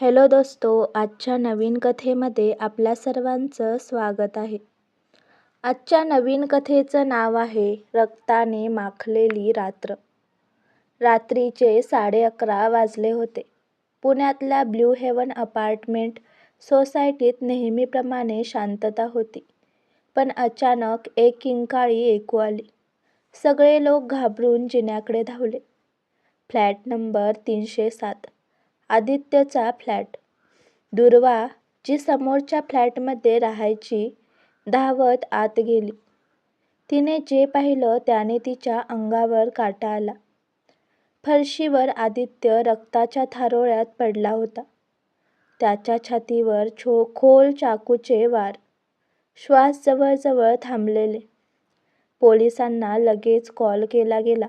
Hello दोस्तो आजच्या नवीन कथेमध्ये आपल्या सर्वांचं स्वागत आहे. आजच्या नवीन कथेचं नाव आहे रक्ताने माखलेली रात्र. रात्रीचे साडे अकरा वाजले होते. पुण्यातल्या ब्ल्यू हेवन अपार्टमेंट सोसायटीत नेहमीप्रमाणे शांतता होती. पण अचानक एक किंकाळी ऐकू आली. सगळे लोक घाबरून जिन्याकडे धावले. फ्लॅट नंबर तीनशे सात. आदित्यचा फ्लॅट. दुर्वा जी समोरच्या फ्लॅटमध्ये राहायची धावत आत गेली. तिने जे पाहिलं त्याने तिच्या अंगावर काटा आला. फरशीवर आदित्य रक्ताच्या थारोळ्यात पडला होता. त्याच्या छातीवर छो खोल चाकूचे वार. श्वास जवळजवळ थांबलेले. पोलिसांना लगेच कॉल केला गेला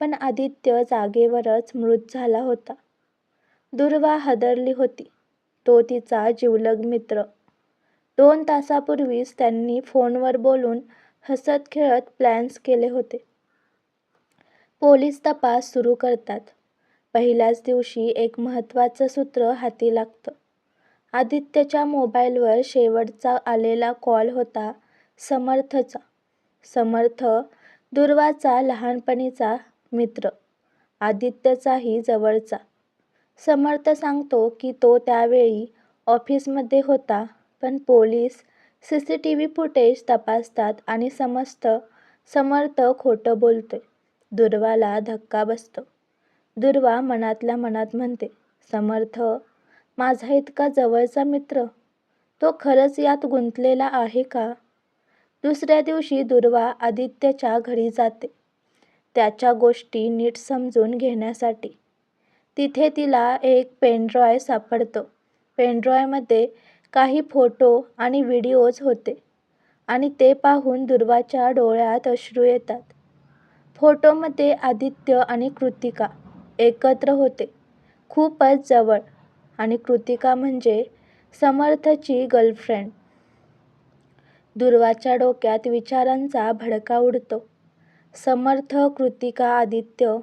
पण आदित्य जागेवरच मृत झाला होता. दुर्वा हादरली होती. तो तिचा जिवलग मित्र. दोन तासापूर्वीच त्यांनी फोनवर बोलून हसत खेळत प्लॅन्स केले होते. पोलीस तपास सुरू करतात. पहिल्याच दिवशी एक महत्त्वाचं सूत्र हाती लागतं. आदित्यच्या मोबाईलवर शेवटचा आलेला कॉल होता समर्थचा. समर्थ दुर्वाचा लहानपणीचा मित्र. आदित्यचाही जवळचा. समर्थ सांगतो की तो त्यावेळी ऑफिसमध्ये होता पण police C C T V footage तपासतात आणि समजतं समर्थ खोटं बोलतोय दुर्वाला धक्का बसतो. दुर्वा मनातल्या मनात म्हणते समर्थ माझा इतका जवळचा मित्र तो खरंच यात गुंतलेला आहे का? दुसऱ्या दिवशी दुर्वा आदित्यच्या घरी जाते. त्याच्या गोष्टी नीट समजून घेण्यासाठी तिथे तिला एक पेनड्रॉय सापडतो. पेनड्रॉयमध्ये काही फोटो आणि व्हिडिओज होते आणि ते पाहून दुर्वाच्या डोळ्यात अश्रू येतात. फोटोमध्ये आदित्य आणि कृतिका एकत्र होते. खूपच जवळ आणि कृतिका म्हणजे समर्थची गर्लफ्रेंड. दुर्वाच्या डोक्यात विचारांचा भडका उडतो. समर्थ कृतिका आदित्य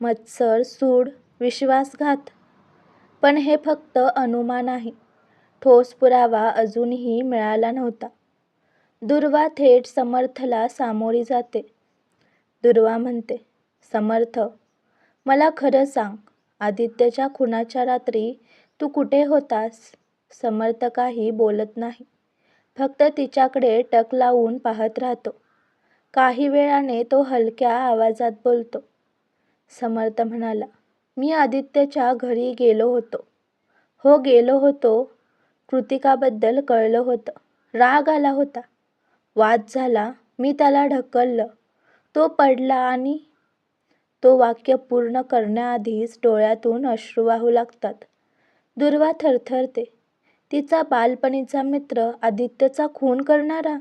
मत्सर सूड विश्वासघात. पण हे फक्त अनुमान आहे ठोस पुरावा अजूनही मिळाला नव्हता. दुर्वा थेट समर्थला सामोरी जाते. दुर्वा म्हणते समर्थ मला खरं सांग आदित्यच्या खुनाच्या रात्री तू कुठे होतास समर्थ काही बोलत नाही. फक्त तिच्याकडे टक लावून पाहत राहतो. काही वेळाने तो हलक्या आवाजात बोलतो. समर्थ म्हणाला मी आदित्यच्या घरी गेलो होतो. हो गेलो होतो. कृतिकाबद्दल कळलं होतं. राग आला होता. वाद झाला. मी त्याला ढकललं. तो पडला आणि तो वाक्य पूर्ण करण्याआधीच डोळ्यातून अश्रू वाहू लागतात. दुर्वा थरथरते. तिचा बालपणीचा मित्र आदित्यचा खून करणारा?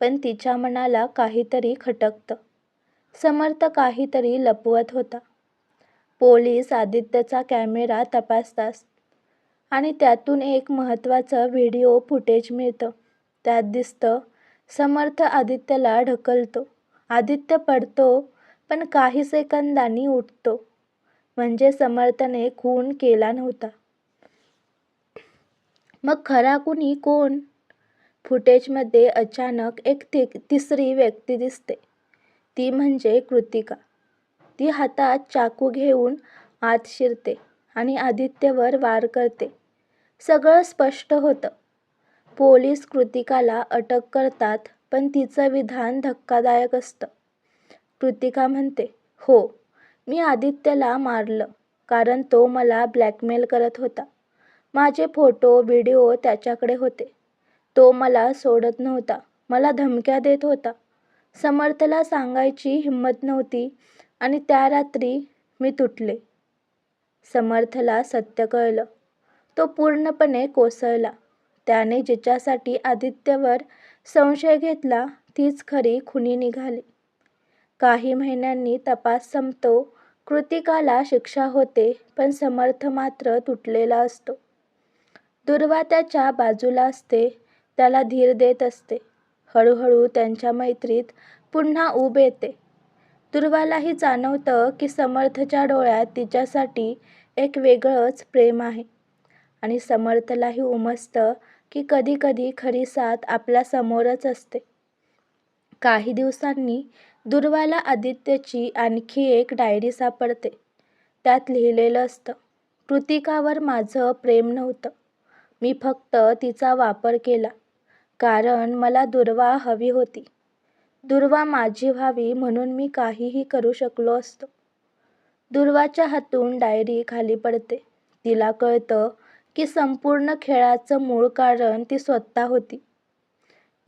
पण तिच्या मनाला काहीतरी खटकतं. समर्थ काहीतरी लपवत होता. पोलीस आदित्यचा कॅमेरा तपासतात आणि त्यातून एक महत्त्वाचं व्हिडिओ फुटेज मिळतं. त्यात दिसतं समर्थ आदित्यला ढकलतो. आदित्य पडतो पण काही सेकंदांनी उठतो. म्हणजे समर्थने खून केला नव्हता. मग खरा कुणी कोण? फुटेजमध्ये अचानक एक तिसरी व्यक्ती दिसते. ती म्हणजे कृतिका. ती हातात चाकू घेऊन आत शिरते आणि आदित्यवर वार करते. सगळं स्पष्ट होतं. पोलीस कृतिकाला अटक करतात पण तिचं विधान धक्कादायक असतं. कृतिका म्हणते हो मी आदित्यला मारलं कारण तो मला ब्लॅकमेल करत होता. माझे फोटो व्हिडिओ त्याच्याकडे होते. तो मला सोडत नव्हता मला धमक्या देत होता. समर्थला सांगायची हिंमत नव्हती आणि त्या रात्री मी तुटले. समर्थला सत्य कळलं. तो पूर्णपणे कोसळला. त्याने जिच्यासाठी आदित्यवर संशय घेतला तीच खरी खुनी निघाली. काही महिन्यांनी तपास संपतो. कृतिकाला शिक्षा होते पण समर्थ मात्र तुटलेला असतो. दुर्वा त्याच्या बाजूला असते त्याला धीर देत असते. हळूहळू त्यांच्या मैत्रीत पुन्हा ऊब येते. दुर्वालाही जाणवतं की समर्थच्या डोळ्यात तिच्यासाठी एक वेगळंच प्रेम आहे आणि समर्थलाही उमसतं की कधीकधी खरी साथ आपल्या समोरच असते. काही दिवसांनी दुर्वाला आदित्यची आणखी एक डायरी सापडते. त्यात लिहिलेलं असतं, कृतिकावर माझं प्रेम नव्हतं. मी फक्त तिचा वापर केला. कारण मला दुर्वा हवी होती. दुर्वा माझी व्हावी म्हणून मी काहीही करू शकलो असतो. दुर्वाच्या हातून डायरी खाली पडते. तिला कळतं की संपूर्ण खेळाचं मूळ कारण ती स्वतः होती.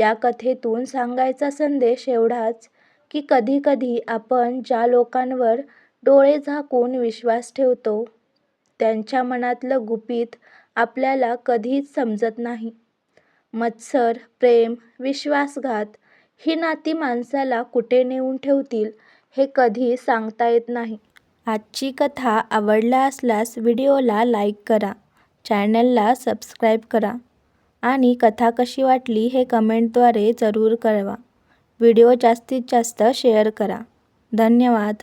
या कथेतून सांगायचा संदेश एवढाच की कधीकधी आपण ज्या लोकांवर डोळे झाकून विश्वास ठेवतो, त्यांच्या मनातलं गुपित आपल्याला कधीच समजत नाही. मत्सर, प्रेम, विश्वासघात ही नाती माणसाला कुठे नेऊन ठेवतील हे कधी सांगता येत नाही. आजची कथा आवडला असल्यास व्हिडिओला लाईक करा, चॅनलला सबस्क्राईब करा आणि कथा कशी वाटली हे कमेंटद्वारे जरूर कळवा. व्हिडिओ जास्तीत जास्त शेअर करा. धन्यवाद.